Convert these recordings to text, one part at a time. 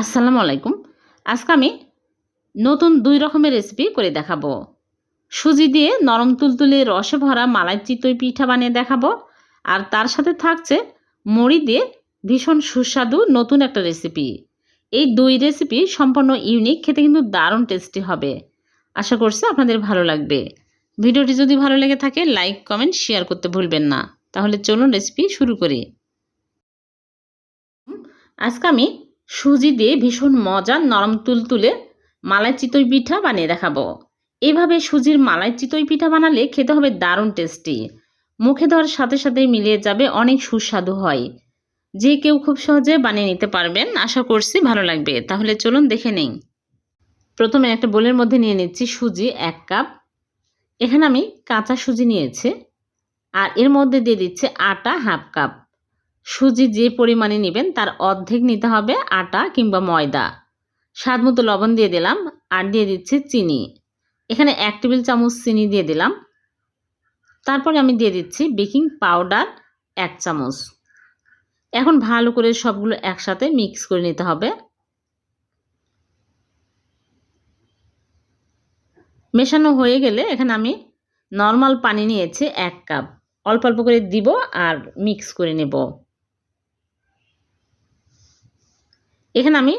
আসসালামু আলাইকুম। আজকে আমি নতুন দুই রকমের রেসিপি করে দেখাবো। সুজি দিয়ে নরম তুলতুলে রসে ভরা মালাই চিতই পিঠা বানিয়ে দেখাবো। আর তার সাথে থাকছে মুড়ি দিয়ে ভীষণ সুস্বাদু নতুন একটা রেসিপি এই দুই রেসিপি সম্পূর্ণ ইউনিক খেতে কিন্তু দারুণ টেস্টি হবে। আশা করছি আপনাদের ভালো লাগবে। ভিডিওটি যদি ভালো লেগে থাকে লাইক কমেন্ট শেয়ার করতে ভুলবেন না। তাহলে চলুন রেসিপি শুরু করি। আজকে আমি সুজি দিয়ে ভীষণ মজার নরম তুলতুলে মালাই চিতই পিঠা বানিয়ে দেখাবো। এভাবে সুজির মালাই চিতই পিঠা বানালে খেতে হবে দারুণ টেস্টি। মুখে দেওয়ার সাথে সাথে মিলিয়ে যাবে অনেক সুস্বাদু হয়। যে কেউ খুব সহজে বানিয়ে নিতে পারবেন, আশা করছি ভালো লাগবে। তাহলে চলুন দেখে নেই। প্রথমে একটা বোলের মধ্যে নিয়ে নিচ্ছি সুজি এক কাপ। এখানে আমি কাঁচা সুজি নিয়েছি। আর এর মধ্যে দিয়ে দিচ্ছে আটা হাফ কাপ। সুজি যে পরিমাণে নেবেন তার অর্ধেক নিতে হবে আটা কিংবা ময়দা। স্বাদ মতো লবণ দিয়ে দিলাম আর দিয়ে দিচ্ছি চিনি। এখানে এক টেবিল চামচ চিনি দিয়ে দিলাম। তারপরে আমি দিয়ে দিচ্ছি বেকিং পাউডার এক চামচ। এখন ভালো করে সবগুলো একসাথে মিক্স করে নিতে হবে। মেশানো হয়ে গেলে এখানে আমি নর্মাল পানি নিয়েছি এক কাপ। অল্প অল্প করে দিব আর মিক্স করে নেব। এখানে আমি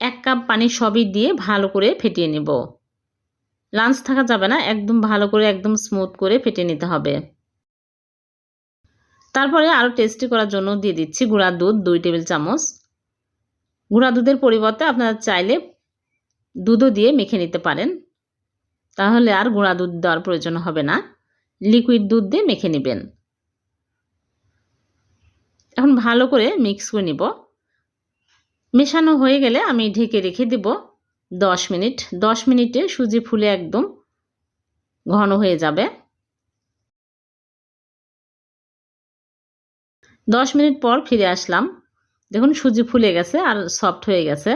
এক কাপ পানি সবই দিয়ে ভালো করে ফেটিয়ে নেব। লাঞ্চ থাকা যাবে না, একদম ভালো করে, একদম স্মুথ করে ফেটিয়ে নিতে হবে। তারপরে আরও টেস্টি করার জন্য দিয়ে দিচ্ছি গুঁড়া দুধ, দুই টেবিল চামচ। গুঁড়া দুধের পরিবর্তে আপনারা চাইলে দুধও দিয়ে মেখে নিতে পারেন। তাহলে আর গুঁড়া দুধ দেওয়ার প্রয়োজন হবে না। লিকুইড দুধ দিয়ে মেখে নেবেন। এখন ভালো করে মিক্স করে নিব। মেশানো হয়ে গেলে আমি ঢেকে রেখে দেব দশ মিনিট। দশ মিনিটে সুজি ফুলে একদম ঘন হয়ে যাবে। দশ মিনিট পর ফিরে আসলাম। দেখুন, সুজি ফুলে গেছে আর সফট হয়ে গেছে।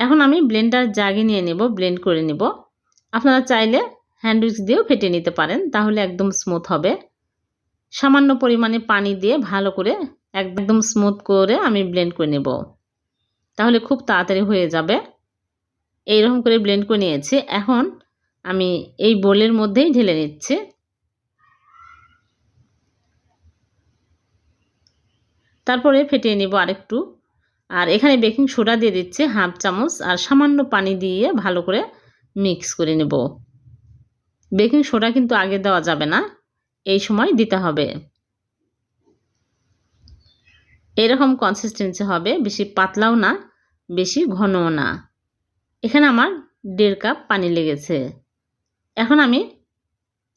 এখন আমি ব্লেন্ডার জাগে নিয়ে নেব, ব্লেন্ড করে নেব। আপনারা চাইলে হ্যান্ডউইচ দিয়েও ফেটে নিতে পারেন, তাহলে একদম স্মুথ হবে। সামান্য পরিমাণে পানি দিয়ে ভালো করে একদম স্মুথ করে আমি ব্লেন্ড করে নেব। তাহলে খুব তাড়াতাড়ি হয়ে যাবে। এইরকম করে ব্লেন্ড করে নিয়েছি। এখন আমি এই বোলের মধ্যেই ঢেলে নিচ্ছি। তারপরে ফেটিয়ে নেব আরেকটু। আর এখানে বেকিং সোডা দিয়ে দিচ্ছে হাফ চামচ। আর সামান্য পানি দিয়ে ভালো করে মিক্স করে নেব। বেকিং সোডা কিন্তু আগে দেওয়া যাবে না। এই সময় দিতে হবে। এরকম কনসিস্টেন্সি হবে, বেশি পাতলাও না, বেশি ঘনও না। এখানে আমার দেড় কাপ পানি লেগেছে। এখন আমি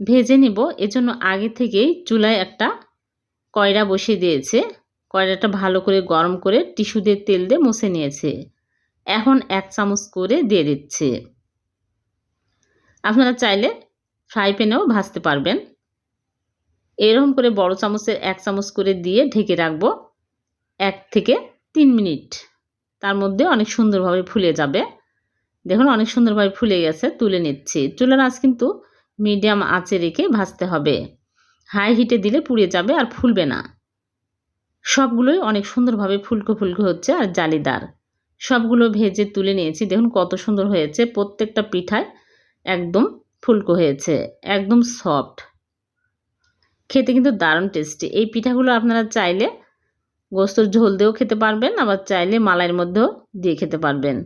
ভেজে নিব, এজন্য আগে থেকেই চুলায় একটা কয়রা বসিয়ে দিয়েছে। কয়রাটা ভালো করে গরম করে টিস্যু দিয়ে তেল দিয়ে মুছে নিয়েছে। এখন এক চামচ করে দিয়ে দিচ্ছে। আপনারা চাইলে ফ্রাই প্যানেও ভাজতে পারবেন। এরকম করে বড় চামচের এক চামচ করে দিয়ে ঢেকে রাখব। এক থেকে তিন মিনিট। তার মধ্যে অনেক সুন্দরভাবে ফুলে যাবে। দেখুন, অনেক সুন্দরভাবে ফুলে গেছে, তুলে নিচ্ছি। চুলার আঁচ কিন্তু মিডিয়াম আঁচে রেখে ভাজতে হবে। হাই হিটে দিলে পুড়ে যাবে আর ফুলবে না। সবগুলোই অনেক সুন্দরভাবে ফুলকো ফুলকো হচ্ছে আর জালিদার। সবগুলো ভেজে তুলে নিয়েছি। দেখুন, কত সুন্দর হয়েছে। প্রত্যেকটা পিঠায় একদম ফুলকো হয়েছে, একদম সফট। খেতে কিন্তু দারুণ টেস্টি। এই পিঠাগুলো আপনারা চাইলে গোস্তর ঝোল দিয়েও খেতে পারবেন, আবার চাইলে মালাইয়ের মধ্যেও দিয়ে খেতে পারবেন।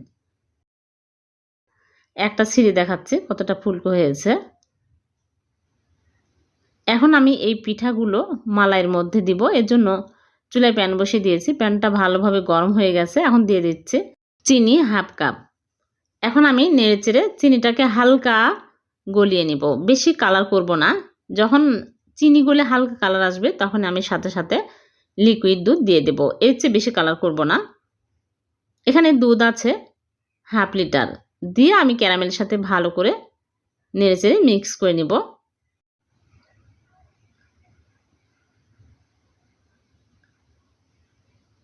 একটা সিঁড়ি দেখাচ্ছে কতটা ফুলকো হয়েছে। এখন আমি এই পিঠাগুলো মালাইয়ের মধ্যে দিব, এর জন্য চুলায় প্যান বসিয়ে দিয়েছি। প্যানটা ভালোভাবে গরম হয়ে গেছে, এখন দিয়ে দিচ্ছি চিনি হাফ কাপ। এখন আমি নেড়ে চেড়ে চিনিটাকে হালকা গলিয়ে নিব। বেশি কালার করব না, যখন চিনি গলে হালকা কালার আসবে, তখন আমি সাথে সাথে লিকুইড দুধ দিয়ে দেব। এর চেয়ে বেশি কালার করব না। এখানে দুধ আছে হাফ লিটার দিয়ে আমি ক্যারামেলের সাথে ভালো করে নেড়ে চেড়ে মিক্স করে নিব।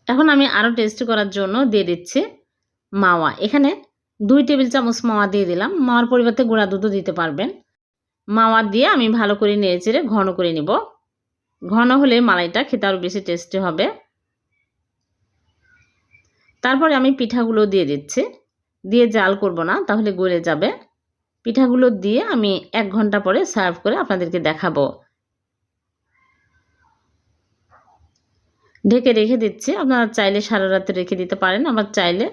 এখন আমি আরও টেস্ট করার জন্য দিয়ে দিচ্ছি মাওয়া। এখানে দুই টেবিল চামচ মাওয়া দিয়ে দিলাম। মাওয়ার পরিবর্তে গুঁড়া দুধও দিতে পারবেন। মাওয়া দিয়ে আমি ভালো করে নেড়ে চেড়ে ঘন করে নিব। ঘন হলে মালাইটা খেতে আরও বেশি টেস্টি হবে। তারপরে আমি পিঠাগুলো দিয়ে দিচ্ছি। দিয়ে জাল করব না, তাহলে গলে যাবে। পিঠাগুলো দিয়ে আমি এক ঘণ্টা পরে সার্ভ করে আপনাদেরকে দেখাবো। ঢেকে রেখে দিচ্ছি। আপনারা চাইলে সারা রাতে রেখে দিতে পারেন, আবার চাইলে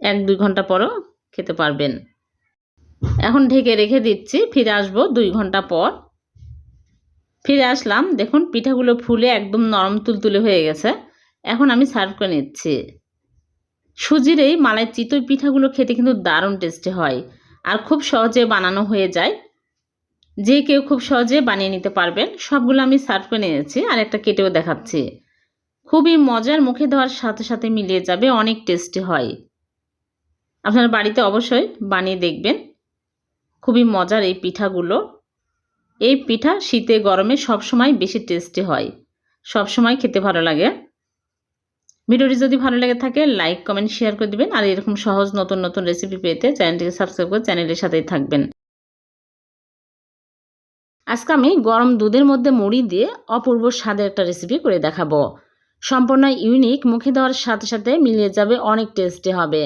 এক দুই ঘণ্টা পরও খেতে পারবেন। এখন ঢেকে রেখে দিচ্ছি, ফিরে আসব দুই ঘণ্টা পর। ফিরে আসলাম। দেখুন, পিঠাগুলো ফুলে একদম নরম তুলতুলে হয়ে গেছে। এখন আমি সার্ভ করে নিচ্ছি। সুজির এই মালাই চিতই পিঠাগুলো খেতে কিন্তু দারুণ টেস্টি হয় আর খুব সহজে বানানো হয়ে যায়। যে কেউ খুব সহজে বানিয়ে নিতে পারবেন। সবগুলো আমি সার্ভ করে নিয়েছি আর একটা কেটেও দেখাচ্ছি। খুবই মজার মুখে দেওয়ার সাথে সাথে মিলিয়ে যাবে, অনেক টেস্টি হয়। আপনার বাড়িতে অবশ্যই বানিয়ে দেখবেন। খুবই মজার এই পিঠাগুলো। এই পিঠা শীতে, গরমে সবসময় বেশি টেস্টি হয়। সবসময় খেতে ভালো লাগে। ভিডিওটি যদি ভালো লেগে থাকে লাইক কমেন্ট শেয়ার করে দিবেন। আর এরকম সহজ নতুন নতুন রেসিপি পেতে চ্যানেলটিকে সাবস্ক্রাইব করে চ্যানেলের সাথেই থাকবেন। আজকে আমি গরম দুধের মধ্যে মুড়ি দিয়ে অপূর্ব স্বাদের একটা রেসিপি করে দেখাবো। সম্পূর্ণ ইউনিক মুখে দেওয়ার সাথে সাথে মিলিয়ে যাবে, অনেক টেস্টি হবে।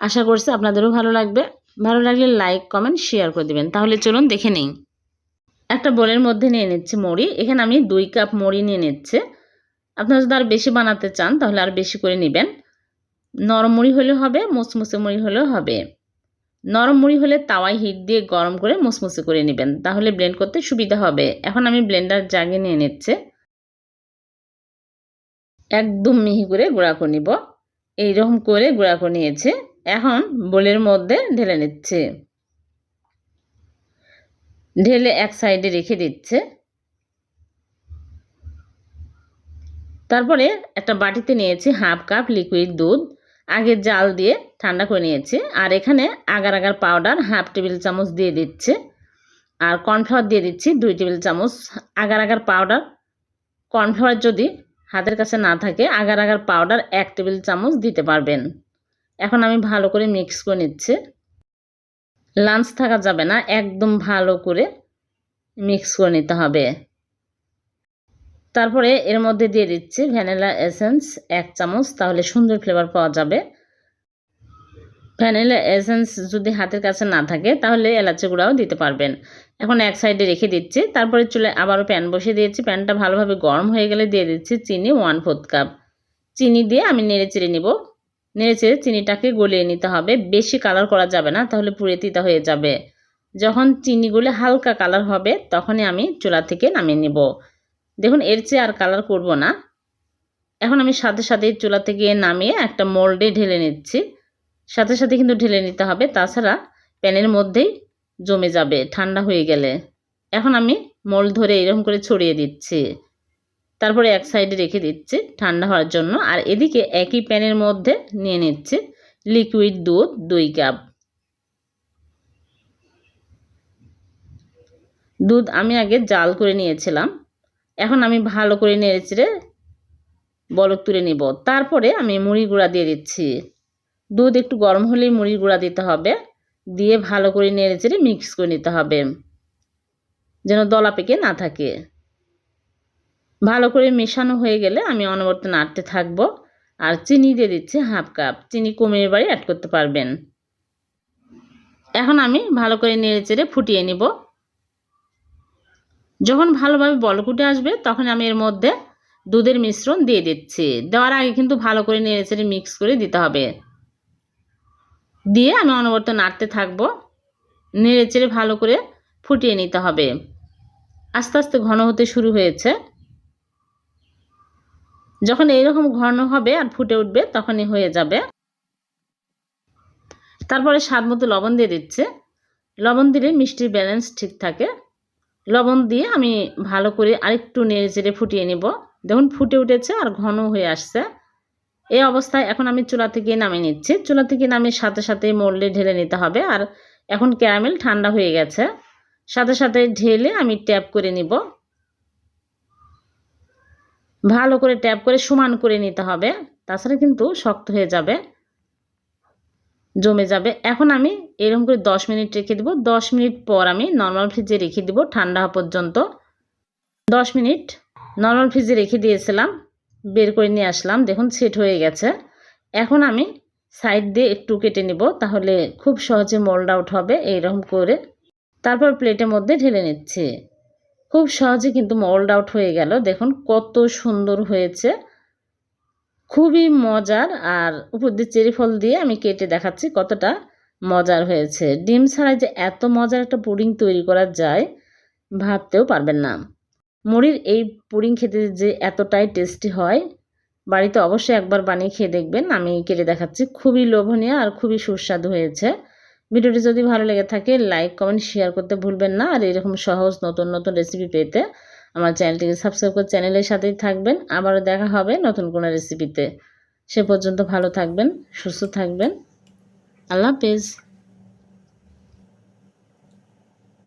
আশা করছি আপনাদেরও ভালো লাগবে। ভালো লাগলে লাইক কমেন্ট শেয়ার করে দিবেন। তাহলে চলুন দেখে নিই। একটা বোলের মধ্যে নিয়ে নিচ্ছি মুড়ি। এখানে আমি দুই কাপ মুড়ি নিয়ে নিচ্ছে। আপনারা যদি আর বেশি বানাতে চান, তাহলে আর বেশি করে নেবেন। নরম মুড়ি হলে হবে, মুসমুসে মুড়ি হলেও হবে। নরম মুড়ি হলে তাওয়ায় হিট দিয়ে গরম করে মুসমুসে করে নেবেন, তাহলে ব্লেন্ড করতে সুবিধা হবে। এখন আমি ব্লেন্ডার জাগে নিয়ে নিচ্ছে। একদম মিহি করে গুঁড়া করে নিব। এইরকম করে গুঁড়া করে নিয়েছে। এখন বোলের মধ্যে ঢেলে নিচ্ছে। ঢেলে এক সাইডে রেখে দিচ্ছে। তারপরে একটা বাটিতে নিয়েছি হাফ কাপ লিকুইড দুধ, আগে জাল দিয়ে ঠান্ডা করে নিয়েছি, আর এখানে agar agar powder half table চামচ দিয়ে দিচ্ছে, আর কর্নফ্লাওয়ার দিয়ে দিচ্ছি দুই টেবিল চামচ আগার আগার পাউডার। কর্নফ্লাওয়ার যদি হাতের কাছে না থাকে, আগার আগার পাউডার এক টেবিল চামচ দিতে পারবেন। এখন আমি ভালো করে মিক্স করে নিচ্ছি। লাঞ্চ থাকা যাবে না, একদম ভালো করে মিক্স করে নিতে হবে। তারপরে এর মধ্যে দিয়ে দিচ্ছি ভ্যানিলা এসেন্স এক চামচ, তাহলে সুন্দর ফ্লেভার পাওয়া যাবে। ভ্যানিলা এসেন্স যদি হাতের কাছে না থাকে, তাহলে এলাচি গুঁড়াও দিতে পারবেন। এখন এক সাইডে রেখে দিচ্ছি, তারপরে চুলে আবারও প্যান বসিয়ে দিয়েছি। প্যানটা ভালোভাবে গরম হয়ে গেলে দিয়ে দিচ্ছি চিনি ওয়ান ফোর্থ কাপ চিনি দিয়ে আমি নেড়ে চেড়ে নেব। নেড়ে চেড়ে চিনিটাকে গলিয়ে নিতে হবে। বেশি কালার করা যাবে না, তাহলে পুড়ে তিতা হয়ে যাবে। যখন চিনিগুলো হালকা কালার হবে, তখনই আমি চুলা থেকে নামিয়ে নেব। দেখুন, এর চেয়ে আর কালার করব না। এখন আমি সাথে সাথে চুলা থেকে নামিয়ে একটা মোল্ডে ঢেলে নিচ্ছি। সাথে সাথে কিন্তু ঢেলে নিতে হবে, তাছাড়া প্যানের মধ্যেই জমে যাবে, ঠান্ডা হয়ে গেলে। এখন আমি মোল্ড ধরে এরকম করে ছড়িয়ে দিচ্ছি। তারপরে এক সাইডে রেখে দিচ্ছি ঠান্ডা হওয়ার জন্য। আর এদিকে একই প্যানের মধ্যে নিয়ে নিচ্ছি লিকুইড দুধ, দুই কাপ দুধ আমি আগে জাল করে নিয়েছিলাম। এখন আমি ভালো করে নেড়ে চেড়ে বলক তুলে নিব। তারপরে আমি মুড়ি গুঁড়া দিয়ে দিচ্ছি। দুধ একটু গরম হলেই মুড়ি গুঁড়া দিতে হবে। দিয়ে ভালো করে নেড়ে চেড়ে মিক্স করে নিতে হবে। যেন দলা পেকে না থাকে। ভালো করে মেশানো হয়ে গেলে আমি অনবরত নাড়তে থাকব। আর চিনি দিয়ে দিচ্ছি হাফ কাপ। চিনি কমিয়ে বাড়ি অ্যাড করতে পারবেন। এখন আমি ভালো করে নেড়ে চেড়ে ফুটিয়ে নিব। যখন ভালোভাবে বলকুটে আসবে, তখন আমি এর মধ্যে দুধের মিশ্রণ দিয়ে দিচ্ছি। দেওয়ার আগে কিন্তু ভালো করে নেড়ে চেড়ে মিক্স করে দিতে হবে। দিয়ে আমি অনবরত নাড়তে থাকব। নেড়ে চেড়ে ভালো করে ফুটিয়ে নিতে হবে। আস্তে আস্তে ঘন হতে শুরু হয়েছে। যখন এইরকম ঘন হবে আর ফুটে উঠবে, তখনই হয়ে যাবে। তারপরে স্বাদ মতো লবণ দিয়ে দিচ্ছে। লবণ দিলে মিষ্টির ব্যালেন্স ঠিক থাকে। লবণ দিয়ে আমি ভালো করে আরেকটু নেড়ে চেড়ে ফুটিয়ে নিব। দেখুন, ফুটে উঠেছে আর ঘন হয়ে আসছে। এই অবস্থায় এখন আমি চুলা থেকে নামিয়ে নিচ্ছি। চুলা থেকে নামিয়ে সাথে সাথে মোল্ডে ঢেলে নিতে হবে আর এখন ক্যারামেল ঠান্ডা হয়ে গেছে। সাথে সাথে ঢেলে আমি ট্যাপ করে নিব। ভালো করে ট্যাপ করে সমান করে নিতে হবে। তাছাড়া কিন্তু শক্ত হয়ে যাবে, জমে যাবে। এখন আমি এরকম করে দশ মিনিট রেখে দেবো। দশ মিনিট পর আমি নর্মাল ফ্রিজে রেখে দেবো ঠান্ডা হওয়া পর্যন্ত। দশ মিনিট নর্মাল ফ্রিজে রেখে দিয়েছিলাম, বের করে নিয়ে আসলাম। দেখুন সেট হয়ে গেছে। এখন আমি সাইড দিয়ে একটু কেটে নেব, তাহলে খুব সহজে মোল্ড আউট হবে এইরকম করে। তারপর প্লেটের মধ্যে ঢেলে নিচ্ছি। খুব সহজে কিন্তু মোল্ড আউট হয়ে গেল। দেখুন কত সুন্দর হয়েছে। খুবই মজার আর উপর দিয়ে চেরি ফল দিয়ে আমি কেটে দেখাচ্ছি কতটা মজার হয়েছে। ডিম ছাড়াই যে এত মজার একটা পুডিং তৈরি করা যায়, ভাবতেও পারবেন না। মুড়ির এই পুডিং খেতে যে এতটাই টেস্টি হয়, বাড়িতে অবশ্যই একবার বানিয়ে খেয়ে দেখবেন। আমি কেটে দেখাচ্ছি। খুবই লোভনীয় আর খুবই সুস্বাদু হয়েছে। ভিডিওটি যদি ভালো লেগে থাকে লাইক কমেন্ট শেয়ার করতে ভুলবেন না। আর এরকম সহজ নতুন নতুন রেসিপি পেতে আমার চ্যানেলটিকে সাবস্ক্রাইব করে চ্যানেলের সাথেই থাকবেন। আবারও দেখা হবে নতুন কোনো রেসিপিতে সে পর্যন্ত ভালো থাকবেন, সুস্থ থাকবেন। আল্লাহ হাফেজ।